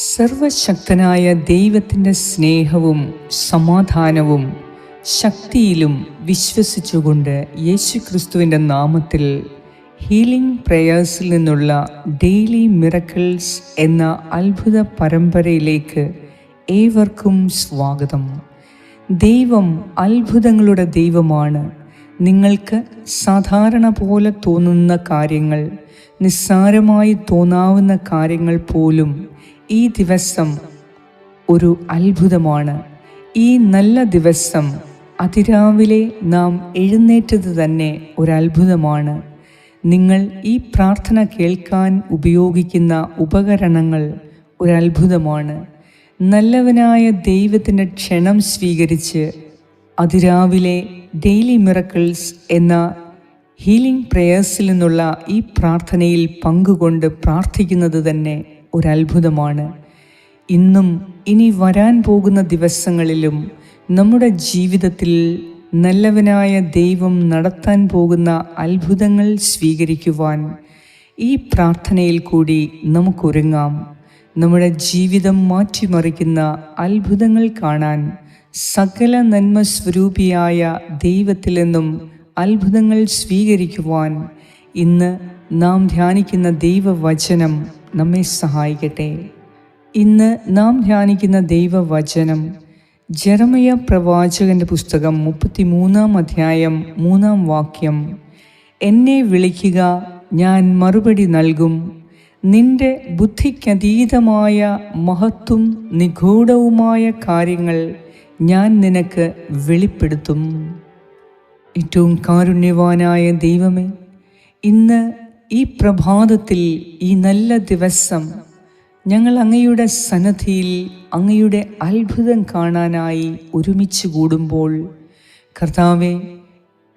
സർവശക്തനായ ദൈവത്തിന്റെ സ്നേഹവും സമാധാനവും ശക്തിയിലും വിശ്വസിച്ചുകൊണ്ട് യേശുക്രിസ്തുവിന്റെ നാമത്തിൽ ഹീലിംഗ് പ്രേയേഴ്സിൽ നിന്നുള്ള ഡെയിലി മിറക്കിൾസ് എന്ന അത്ഭുത പരമ്പരയിലേക്ക് ഏവർക്കും സ്വാഗതം. ദൈവം അത്ഭുതങ്ങളുടെ ദൈവമാണ്. നിങ്ങൾക്ക് സാധാരണ പോലെ തോന്നുന്ന കാര്യങ്ങൾ നിസ്സാരമായി തോന്നാവുന്ന കാര്യങ്ങൾ പോലും ഈ ദിവസം ഒരു അത്ഭുതമാണ്. ഈ നല്ല ദിവസം അതിരാവിലെ നാം എഴുന്നേറ്റത് തന്നെ ഒരു അത്ഭുതമാണ്. നിങ്ങൾ ഈ പ്രാർത്ഥന കേൾക്കാൻ ഉപയോഗിക്കുന്ന ഉപകരണങ്ങൾ ഒരു അത്ഭുതമാണ്. നല്ലവനായ ദൈവത്തിന്റെ ക്ഷണം സ്വീകരിച്ച് അതിരാവിലെ ഡെയിലി മിറക്കിൾസ് എന്ന ഹീലിംഗ് പ്രേയേഴ്സിൽ നിന്നുള്ള ഈ പ്രാർത്ഥനയിൽ പങ്കുകൊണ്ട് പ്രാർത്ഥിക്കുന്നത് തന്നെ ഒരു അത്ഭുതമാണ് ഇന്നും ഇനി വരാൻ പോകുന്ന ദിവസങ്ങളിലും നമ്മുടെ ജീവിതത്തിൽ നല്ലവനായ ദൈവം നടത്താൻ പോകുന്ന അത്ഭുതങ്ങൾ സ്വീകരിക്കുവാൻ ഈ പ്രാർത്ഥനയിൽ കൂടി നമുക്കൊരുങ്ങാം. നമ്മുടെ ജീവിതം മാറ്റിമറിക്കുന്ന അത്ഭുതങ്ങൾ കാണാൻ സകല നന്മ സ്വരൂപിയായ ദൈവത്തിൽ നിന്നും അത്ഭുതങ്ങൾ സ്വീകരിക്കുവാൻ ഇന്ന് നാം ധ്യാനിക്കുന്ന ദൈവവചനം നമ്മെ സഹായിക്കട്ടെ. ഇന്ന് നാം ധ്യാനിക്കുന്ന ദൈവവചനം ജെറമയ പ്രവാചകന്റെ പുസ്തകം മുപ്പത്തി മൂന്നാം അധ്യായം മൂന്നാം വാക്യം. എന്നെ വിളിക്കുക ഞാൻ മറുപടി നൽകും. നിന്റെ ബുദ്ധിക്കതീതമായ മഹത്വം നിഗൂഢവുമായ കാര്യങ്ങൾ ഞാൻ നിനക്ക് വെളിപ്പെടുത്തും. ഏറ്റവും കാരുണ്യവാനായ ദൈവമേ ഇന്ന് ഈ പ്രഭാതത്തിൽ ഈ നല്ല ദിവസം ഞങ്ങൾ അങ്ങയുടെ സന്നദ്ധിയിൽ അങ്ങയുടെ അത്ഭുതം കാണാനായി ഒരുമിച്ച് കൂടുമ്പോൾ കർത്താവെ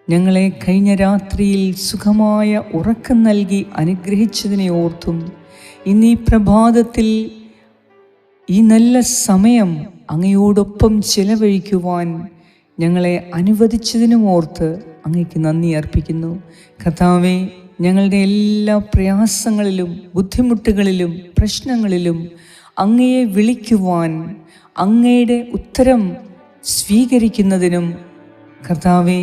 ഞങ്ങളെ കഴിഞ്ഞ രാത്രിയിൽ സുഖമായ ഉറക്കം നൽകി അനുഗ്രഹിച്ചതിനെ ഓർത്തും ഇന്ന് ഈ പ്രഭാതത്തിൽ ഈ നല്ല സമയം അങ്ങയോടൊപ്പം ചിലവഴിക്കുവാൻ ഞങ്ങളെ അനുവദിച്ചതിനും ഓർത്ത് അങ്ങയ്ക്ക് നന്ദി അർപ്പിക്കുന്നു. കർത്താവെ ഞങ്ങളുടെ എല്ലാ പ്രയാസങ്ങളിലും ബുദ്ധിമുട്ടുകളിലും പ്രശ്നങ്ങളിലും അങ്ങയെ വിളിക്കുവാൻ അങ്ങയുടെ ഉത്തരം സ്വീകരിക്കുന്നതിനും കർത്താവെ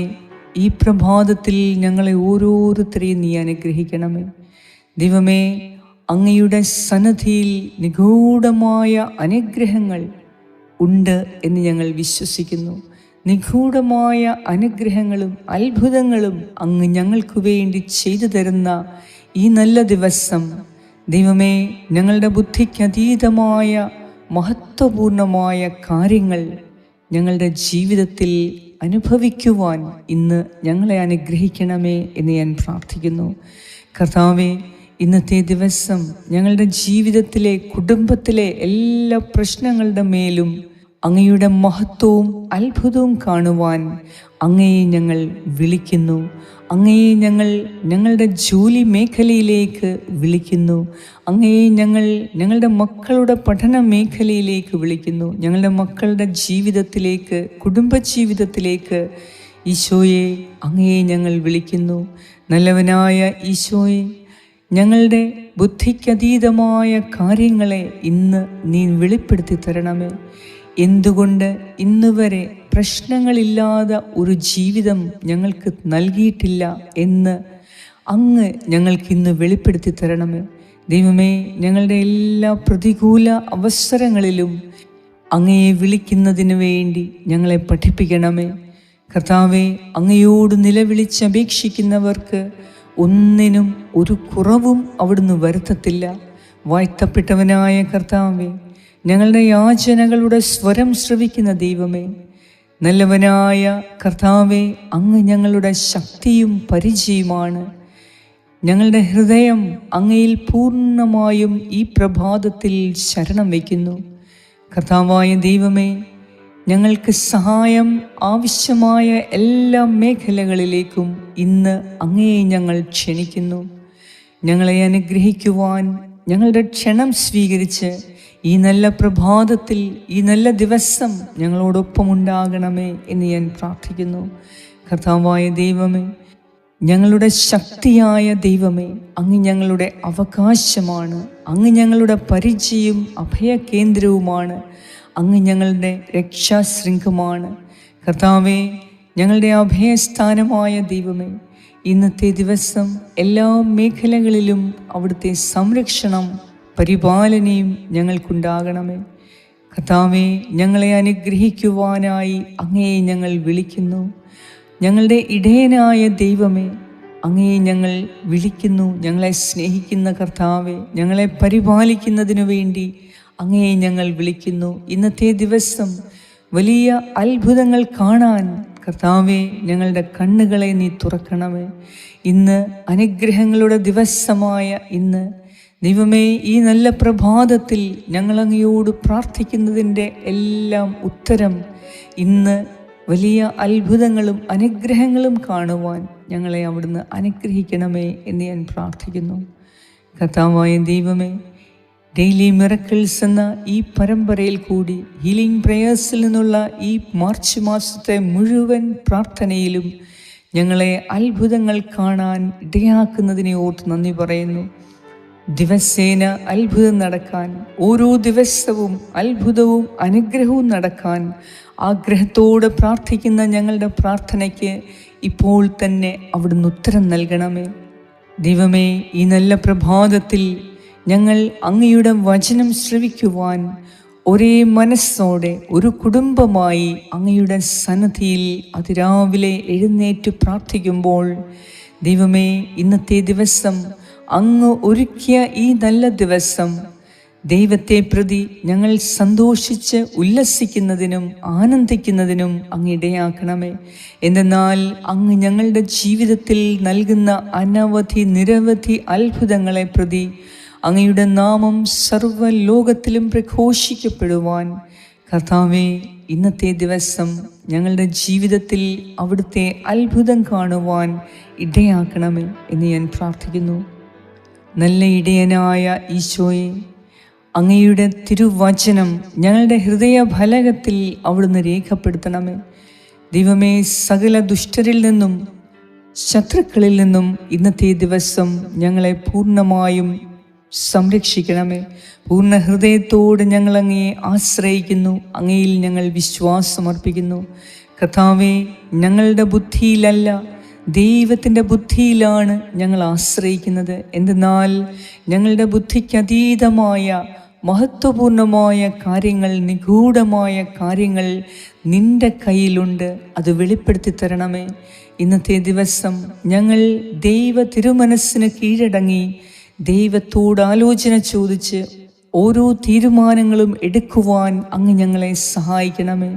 ഈ പ്രഭാതത്തിൽ ഞങ്ങളെ ഓരോരുത്തരെയും നീ അനുഗ്രഹിക്കണമേ. ദൈവമേ അങ്ങയുടെ സന്നദ്ധിയിൽ നിഗൂഢമായ അനുഗ്രഹങ്ങൾ ഉണ്ട് എന്ന് ഞങ്ങൾ വിശ്വസിക്കുന്നു. നിഗൂഢമായ അനുഗ്രഹങ്ങളും അത്ഭുതങ്ങളും അങ്ങ് ഞങ്ങൾക്ക് വേണ്ടി ചെയ്തു തരുന്ന ഈ നല്ല ദിവസം ദൈവമേ ഞങ്ങളുടെ ബുദ്ധിക്കതീതമായ മഹത്വപൂർണമായ കാര്യങ്ങൾ ഞങ്ങളുടെ ജീവിതത്തിൽ അനുഭവിക്കുവാൻ ഇന്ന് ഞങ്ങളെ അനുഗ്രഹിക്കണമേ എന്ന് ഞാൻ പ്രാർത്ഥിക്കുന്നു. കർത്താവെ ഇന്നത്തെ ദിവസം ഞങ്ങളുടെ ജീവിതത്തിലെ കുടുംബത്തിലെ എല്ലാ പ്രശ്നങ്ങളുടെ മേലും അങ്ങയുടെ മഹത്വവും അത്ഭുതവും കാണുവാൻ അങ്ങയെ ഞങ്ങൾ വിളിക്കുന്നു. അങ്ങയെ ഞങ്ങൾ ഞങ്ങളുടെ ജോലി മേഖലയിലേക്ക് വിളിക്കുന്നു. അങ്ങയെ ഞങ്ങൾ ഞങ്ങളുടെ മക്കളുടെ പഠന മേഖലയിലേക്ക് വിളിക്കുന്നു. ഞങ്ങളുടെ മക്കളുടെ ജീവിതത്തിലേക്ക് കുടുംബജീവിതത്തിലേക്ക് ഈശോയെ അങ്ങയെ ഞങ്ങൾ വിളിക്കുന്നു. നല്ലവനായ ഈശോയെ ഞങ്ങളുടെ ബുദ്ധിക്കതീതമായ കാര്യങ്ങളെ ഇന്ന് നീ വെളിപ്പെടുത്തി തരണമേ. എന്തുകൊണ്ട് ഇന്നുവരെ പ്രശ്നങ്ങളില്ലാതെ ഒരു ജീവിതം ഞങ്ങൾക്ക് നൽകിയിട്ടില്ല എന്ന് അങ്ങ് ഞങ്ങൾക്ക് ഇന്ന് വെളിപ്പെടുത്തി തരണമേ ദൈവമേ ഞങ്ങളുടെ എല്ലാ പ്രതികൂല അവസരങ്ങളിലും അങ്ങയെ വിളിക്കുന്നതിന് വേണ്ടി ഞങ്ങളെ പഠിപ്പിക്കണമേ. കർത്താവെ അങ്ങയോട് നിലവിളിച്ച് നിലവിളിച്ചപേക്ഷിക്കുന്നവർക്ക് ഒന്നിനും ഒരു കുറവും അവിടുന്ന് വരുത്തത്തില്ല. വാഴ്ത്തപ്പെട്ടവനായ കർത്താവെ ഞങ്ങളുടെ യാചനകളുടെ സ്വരം ശ്രവിക്കുന്ന ദൈവമേ നല്ലവനായ കർത്താവെ അങ്ങ് ഞങ്ങളുടെ ശക്തിയും പരിചയമാണ് ഞങ്ങളുടെ ഹൃദയം അങ്ങയിൽ പൂർണമായും ഈ പ്രഭാതത്തിൽ ശരണം വയ്ക്കുന്നു. കർത്താവായ ദൈവമേ ഞങ്ങൾക്ക് സഹായം ആവശ്യമായ എല്ലാ മേഖലകളിലേക്കും ഇന്ന് അങ്ങയെ ഞങ്ങൾ ക്ഷണിക്കുന്നു. ഞങ്ങളെ അനുഗ്രഹിക്കുവാൻ ഞങ്ങളുടെ ക്ഷണം സ്വീകരിച്ച് ഈ നല്ല പ്രഭാതത്തിൽ ഈ നല്ല ദിവസം ഞങ്ങളോടൊപ്പം ഉണ്ടാകണമേ എന്ന് ഞാൻ പ്രാർത്ഥിക്കുന്നു. കർത്താവായ ദൈവമേ ഞങ്ങളുടെ ശക്തിയായ ദൈവമേ അങ്ങ് ഞങ്ങളുടെ അവകാശമാണ് അങ്ങ് ഞങ്ങളുടെ പരിചയം അഭയകേന്ദ്രവുമാണ് അങ്ങ് ഞങ്ങളുടെ രക്ഷാശൃംഖമാണ്. കർത്താവേ ഞങ്ങളുടെ അഭയസ്ഥാനമായ ദൈവമേ ഇന്നത്തെ ദിവസം എല്ലാ മേഖലകളിലും അവിടുത്തെ സംരക്ഷണം പരിപാലനയും ഞങ്ങൾക്കുണ്ടാകണമേ. കർത്താവെ ഞങ്ങളെ അനുഗ്രഹിക്കുവാനായി അങ്ങയെ ഞങ്ങൾ വിളിക്കുന്നു. ഞങ്ങളുടെ ഇടയനായ ദൈവമേ അങ്ങയെ ഞങ്ങൾ വിളിക്കുന്നു. ഞങ്ങളെ സ്നേഹിക്കുന്ന കർത്താവെ ഞങ്ങളെ പരിപാലിക്കുന്നതിനു വേണ്ടി അങ്ങയെ ഞങ്ങൾ വിളിക്കുന്നു. ഇന്നത്തെ ദിവസം വലിയ അത്ഭുതങ്ങൾ കാണാൻ കർത്താവെ ഞങ്ങളുടെ കണ്ണുകളെ നീ തുറക്കണമേ. ഇന്ന് അനുഗ്രഹങ്ങളുടെ ദിവസമായ ഇന്ന് ദൈവമേ ഈ നല്ല പ്രഭാതത്തിൽ ഞങ്ങളങ്ങയോട് പ്രാർത്ഥിക്കുന്നതിന്റെ എല്ലാം ഉത്തരം ഇന്ന് വലിയ അത്ഭുതങ്ങളും അനുഗ്രഹങ്ങളും കാണുവാൻ ഞങ്ങളെ അവിടുന്ന് അനുഗ്രഹിക്കണമേ എന്ന് ഞാൻ പ്രാർത്ഥിക്കുന്നു. കഥാവായ ദൈവമേ ഡെയിലി മിറക്കിൾസ് എന്ന ഈ പരമ്പരയിൽ കൂടി ഹീലിംഗ് പ്രേയേഴ്സിൽ നിന്നുള്ള ഈ മാർച്ച് മാസത്തെ മുഴുവൻ പ്രാർത്ഥനയിലും ഞങ്ങളെ അത്ഭുതങ്ങൾ കാണാൻ ഇടയാക്കുന്നതിനെ ഓർത്ത് നന്ദി പറയുന്നു. ദിവസേന അത്ഭുതം നടക്കാൻ ഓരോ ദിവസവും അത്ഭുതവും അനുഗ്രഹവും നടക്കാൻ ആഗ്രഹത്തോടെ പ്രാർത്ഥിക്കുന്ന ഞങ്ങളുടെ പ്രാർത്ഥനയ്ക്ക് ഇപ്പോൾ തന്നെ അവിടുന്ന് ഉത്തരം നൽകണമേ. ദൈവമേ ഈ നല്ല പ്രഭാതത്തിൽ ഞങ്ങൾ അങ്ങയുടെ വചനം ശ്രവിക്കുവാൻ ഒരേ മനസ്സോടെ ഒരു കുടുംബമായി അങ്ങയുടെ സന്നദ്ധിയിൽ അതിരാവിലെ എഴുന്നേറ്റ് പ്രാർത്ഥിക്കുമ്പോൾ ദൈവമേ ഇന്നത്തെ ദിവസം അങ്ങ് ഒരുക്കിയ ഈ നല്ല ദിവസം ദൈവത്തെ പ്രതി ഞങ്ങൾ സന്തോഷിച്ച് ഉല്ലസിക്കുന്നതിനും ആനന്ദിക്കുന്നതിനും അങ്ങ് ഇടയാക്കണമേ. എന്തെന്നാൽ അങ്ങ് ഞങ്ങളുടെ ജീവിതത്തിൽ നൽകുന്ന അനവധി നിരവധി അത്ഭുതങ്ങളെ പ്രതി അങ്ങയുടെ നാമം സർവ ലോകത്തിലും പ്രഘോഷിക്കപ്പെടുവാൻ. കർത്താവെ ഇന്നത്തെ ദിവസം ഞങ്ങളുടെ ജീവിതത്തിൽ അവിടുത്തെ അത്ഭുതം കാണുവാൻ ഇടയാക്കണമേ എന്ന് ഞാൻ പ്രാർത്ഥിക്കുന്നു. നല്ല ഇടയനായ ഈശോയെ അങ്ങയുടെ തിരുവചനം ഞങ്ങളുടെ ഹൃദയ ഫലകത്തിൽ അവിടുന്ന് രേഖപ്പെടുത്തണമേ. ദൈവമേ സകല ദുഷ്ടരിൽ നിന്നും ശത്രുക്കളിൽ നിന്നും ഇന്നത്തെ ദിവസം ഞങ്ങളെ പൂർണമായും സംരക്ഷിക്കണമേ. പൂർണ ഹൃദയത്തോട് ഞങ്ങൾ അങ്ങയെ ആശ്രയിക്കുന്നു അങ്ങയിൽ ഞങ്ങൾ വിശ്വാസമർപ്പിക്കുന്നു. കഥാവേ ഞങ്ങളുടെ ബുദ്ധിയിലല്ല ദൈവത്തിന്റെ ബുദ്ധിയിലാണ് ഞങ്ങൾ ആശ്രയിക്കുന്നത്. എന്തെന്നാൽ ഞങ്ങളുടെ ബുദ്ധിക്ക് അതീതമായ മഹത്വപൂർണമായ കാര്യങ്ങൾ നിഗൂഢമായ കാര്യങ്ങൾ നിന്റെ കയ്യിലുണ്ട്. അത് വെളിപ്പെടുത്തി തരണമേ. ഇന്നത്തെ ദിവസം ഞങ്ങൾ ദൈവ തിരുമനസ്സിന് കീഴടങ്ങി ദൈവത്തോട് ആലോചന ചോദിച്ച് ഓരോ തീരുമാനങ്ങളും എടുക്കുവാൻ അങ്ങ് ഞങ്ങളെ സഹായിക്കണമേ.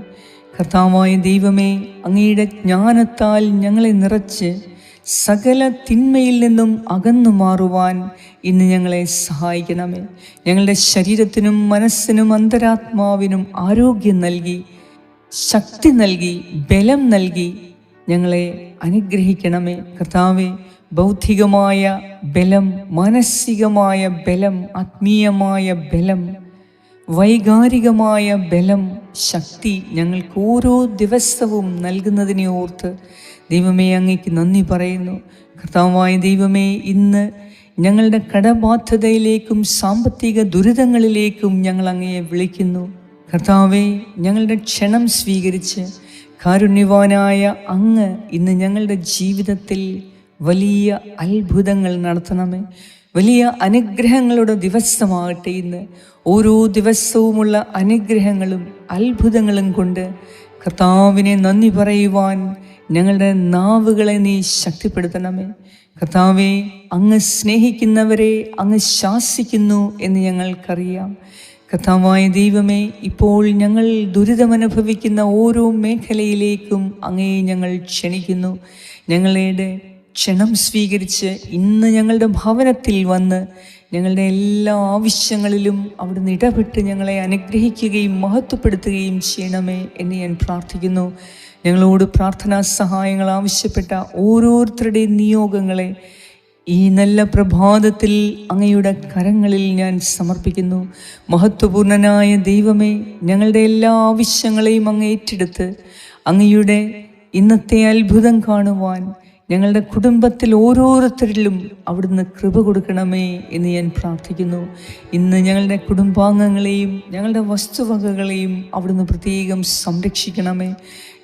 കർത്താവായ ദൈവമേ അങ്ങയുടെ ജ്ഞാനത്താൽ ഞങ്ങളെ നിറച്ച് സകല തിന്മയിൽ നിന്നും അകന്നു മാറുവാൻ ഇന്ന് ഞങ്ങളെ സഹായിക്കണമേ. ഞങ്ങളുടെ ശരീരത്തിനും മനസ്സിനും അന്തരാത്മാവിനും ആരോഗ്യം നൽകി ശക്തി നൽകി ബലം നൽകി ഞങ്ങളെ അനുഗ്രഹിക്കണമേ. കർത്താവെ ബൗദ്ധികമായ ബലം മാനസികമായ ബലം ആത്മീയമായ ബലം വൈകാരികമായ ബലം ശക്തി ഞങ്ങൾക്ക് ഓരോ ദിവസവും നൽകുന്നതിനെ ഓർത്ത് ദൈവമേ അങ്ങയ്ക്ക് നന്ദി പറയുന്നു. കർത്താവായ ദൈവമേ ഇന്ന് ഞങ്ങളുടെ കടബാധ്യതയിലേക്കും സാമ്പത്തിക ദുരിതങ്ങളിലേക്കും ഞങ്ങൾ അങ്ങയെ വിളിക്കുന്നു. കർത്താവെ ഞങ്ങളുടെ ക്ഷണം സ്വീകരിച്ച് കാരുണ്യവാനായ അങ്ങ് ഇന്ന് ഞങ്ങളുടെ ജീവിതത്തിൽ വലിയ അത്ഭുതങ്ങൾ നടത്തണമേ. വലിയ അനുഗ്രഹങ്ങളുടെ ദിവസമാകട്ടെ ഇന്ന്. ഓരോ ദിവസവുമുള്ള അനുഗ്രഹങ്ങളും അത്ഭുതങ്ങളും കൊണ്ട് കർത്താവിനെ നന്ദി പറയുവാൻ ഞങ്ങളുടെ നാവുകളെ നീ ശക്തിപ്പെടുത്തണമേ. കർത്താവെ അങ്ങ് സ്നേഹിക്കുന്നവരെ അങ്ങ് ശാസിക്കുന്നു എന്ന് ഞങ്ങൾക്കറിയാം. കർത്താവായ ദൈവമേ ഇപ്പോൾ ഞങ്ങൾ ദുരിതമനുഭവിക്കുന്ന ഓരോ മേഖലയിലേക്കും അങ്ങേ ഞങ്ങൾ ക്ഷണിക്കുന്നു. ഞങ്ങളുടെ ക്ഷണം സ്വീകരിച്ച് ഇന്ന് ഞങ്ങളുടെ ഭവനത്തിൽ വന്ന് ഞങ്ങളുടെ എല്ലാ ആവശ്യങ്ങളിലും അവിടുന്ന് ഇടപെട്ട് ഞങ്ങളെ അനുഗ്രഹിക്കുകയും മഹത്വപ്പെടുത്തുകയും ചെയ്യണമേ എന്ന് ഞാൻ പ്രാർത്ഥിക്കുന്നു. ഞങ്ങളോട് പ്രാർത്ഥനാ സഹായങ്ങൾ ആവശ്യപ്പെട്ട ഓരോരുത്തരുടെയും നിയോഗങ്ങളെ ഈ നല്ല പ്രഭാതത്തിൽ അങ്ങയുടെ കരങ്ങളിൽ ഞാൻ സമർപ്പിക്കുന്നു. മഹത്വപൂർണനായ ദൈവമേ ഞങ്ങളുടെ എല്ലാ ആവശ്യങ്ങളെയും അങ്ങ് ഏറ്റെടുത്ത് അങ്ങയുടെ ഇന്നത്തെ അത്ഭുതം കാണുവാൻ ഞങ്ങളുടെ കുടുംബത്തിൽ ഓരോരുത്തരിലും അവിടുന്ന് കൃപ കൊടുക്കണമേ എന്ന് ഞാൻ പ്രാർത്ഥിക്കുന്നു. ഇന്ന് ഞങ്ങളുടെ കുടുംബാംഗങ്ങളെയും ഞങ്ങളുടെ വസ്തുവകകളെയും അവിടുന്ന് പ്രത്യേകം സംരക്ഷിക്കണമേ.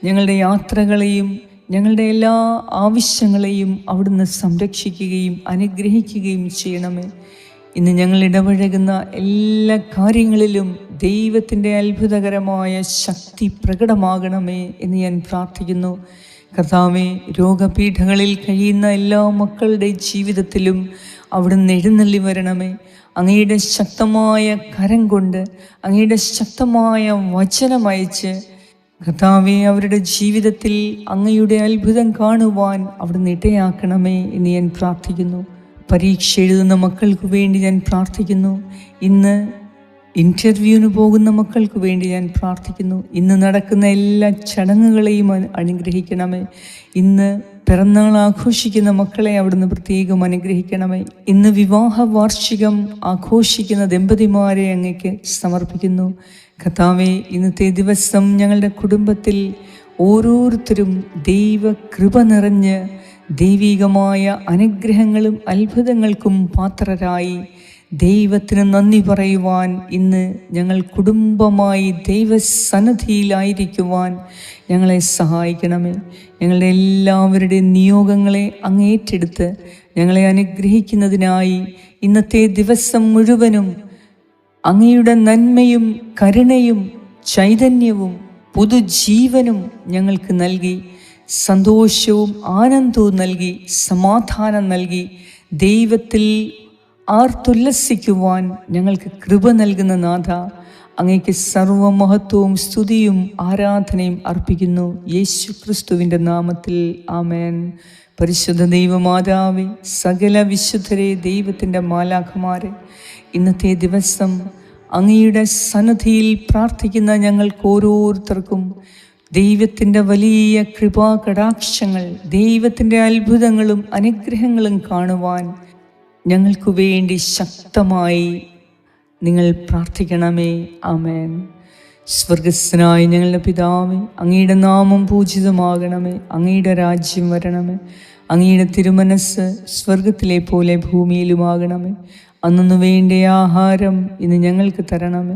ഞങ്ങളുടെ യാത്രകളെയും ഞങ്ങളുടെ എല്ലാ ആവശ്യങ്ങളെയും അവിടുന്ന് സംരക്ഷിക്കുകയും അനുഗ്രഹിക്കുകയും ചെയ്യണമേ. ഇന്ന് ഞങ്ങൾ ഇടപഴകുന്ന എല്ലാ കാര്യങ്ങളിലും ദൈവത്തിന്റെ അത്ഭുതകരമായ ശക്തി പ്രകടമാകണമേ എന്ന് ഞാൻ പ്രാർത്ഥിക്കുന്നു. കർത്താവെ രോഗപീഠങ്ങളിൽ കഴിയുന്ന എല്ലാ മക്കളുടെ ജീവിതത്തിലും അവിടുന്ന് എഴുന്നള്ളി വരണമേ. അങ്ങയുടെ ശക്തമായ കരം കൊണ്ട് അങ്ങയുടെ ശക്തമായ വചനമയച്ച് കർത്താവെ അവരുടെ ജീവിതത്തിൽ അങ്ങയുടെ അത്ഭുതം കാണുവാൻ അവിടുന്ന് ഇടയാക്കണമേ എന്ന് ഞാൻ പ്രാർത്ഥിക്കുന്നു. പരീക്ഷ എഴുതുന്ന മക്കൾക്ക് വേണ്ടി ഞാൻ പ്രാർത്ഥിക്കുന്നു. ഇന്ന് ഇന്റർവ്യൂവിന് പോകുന്ന മക്കൾക്ക് വേണ്ടി ഞാൻ പ്രാർത്ഥിക്കുന്നു. ഇന്ന് നടക്കുന്ന എല്ലാ ചടങ്ങുകളെയും അനുഗ്രഹിക്കണമേ. ഇന്ന് പിറന്നാൾ ആഘോഷിക്കുന്ന മക്കളെ അവിടുന്ന് പ്രത്യേകം അനുഗ്രഹിക്കണമേ. ഇന്ന് വിവാഹ വാർഷികം ആഘോഷിക്കുന്ന ദമ്പതിമാരെ അങ്ങേക്ക് സമർപ്പിക്കുന്നു. കഥാവെ ഇന്നത്തെ ദിവസം ഞങ്ങളുടെ കുടുംബത്തിൽ ഓരോരുത്തരും ദൈവ കൃപ നിറഞ്ഞ് ദൈവികമായ അനുഗ്രഹങ്ങളും അത്ഭുതങ്ങൾക്കും പാത്രരായി ദൈവത്തിന് നന്ദി പറയുവാൻ ഇന്ന് ഞങ്ങൾ കുടുംബമായി ദൈവസന്നിധിയിലായിരിക്കുവാൻ ഞങ്ങളെ സഹായിക്കണമേ. ഞങ്ങളുടെ എല്ലാവരുടെയും നിയോഗങ്ങളെ അങ്ങേറ്റെടുത്ത് ഞങ്ങളെ അനുഗ്രഹിക്കുന്നതിനായി ഇന്നത്തെ ദിവസം മുഴുവനും അങ്ങയുടെ നന്മയും കരുണയും ചൈതന്യവും പുതുജീവനും ഞങ്ങൾക്ക് നൽകി സന്തോഷവും ആനന്ദവും നൽകി സമാധാനം നൽകി ദൈവത്തിൽ ആർത്തുല്ലസിക്കുവാൻ ഞങ്ങൾക്ക് കൃപ നൽകുന്ന നാഥ അങ്ങയ്ക്ക് സർവമഹത്വവും സ്തുതിയും ആരാധനയും അർപ്പിക്കുന്നു. യേശു ക്രിസ്തുവിന്റെ നാമത്തിൽ ആമേൻ. പരിശുദ്ധ ദൈവമാതാവി സകല വിശുദ്ധരെ ദൈവത്തിന്റെ മാലാഖമാരെ ഇന്നത്തെ ദിവസം അങ്ങയുടെ സന്നദ്ധിയിൽ പ്രാർത്ഥിക്കുന്ന ഞങ്ങൾക്ക് ഓരോരുത്തർക്കും ദൈവത്തിന്റെ വലിയ കൃപാകടാക്ഷങ്ങൾ ദൈവത്തിന്റെ അത്ഭുതങ്ങളും അനുഗ്രഹങ്ങളും കാണുവാൻ ഞങ്ങൾക്ക് വേണ്ടി ശക്തമായി നിങ്ങൾ പ്രാർത്ഥിക്കണമേ. ആമേൻ. സ്വർഗസ്നായ ഞങ്ങളുടെ പിതാവേ അങ്ങയുടെ നാമം പൂജിതമാകണമേ. അങ്ങയുടെ രാജ്യം വരണമേ. അങ്ങയുടെ തിരുമനസ് സ്വർഗത്തിലെ പോലെ ഭൂമിയിലുമാകണമേ. അന്നു വേണ്ട ആഹാരം ഇന്ന് ഞങ്ങൾക്ക് തരണമേ.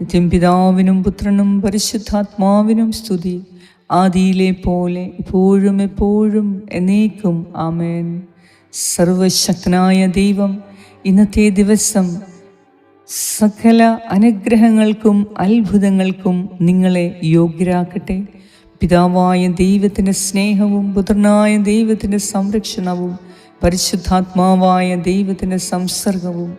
നിത്യം പിതാവിനും പുത്രനും പരിശുദ്ധാത്മാവിനും സ്തുതി. ആദിയിലെ പോലെ ഇപ്പോഴും എപ്പോഴും എന്നേക്കും ആമേൻ. സർവശക്തനായ ദൈവം ഇന്നത്തെ ദിവസം സകല അനുഗ്രഹങ്ങൾക്കും അത്ഭുതങ്ങൾക്കും നിങ്ങളെ യോഗ്യരാക്കട്ടെ. പിതാവായ ദൈവത്തിന്റെ സ്നേഹവും പുത്രനായ ദൈവത്തിന്റെ സംരക്ഷണവും പരിശുദ്ധാത്മാവായ ദൈവത്തിന്റെ സംസർഗവും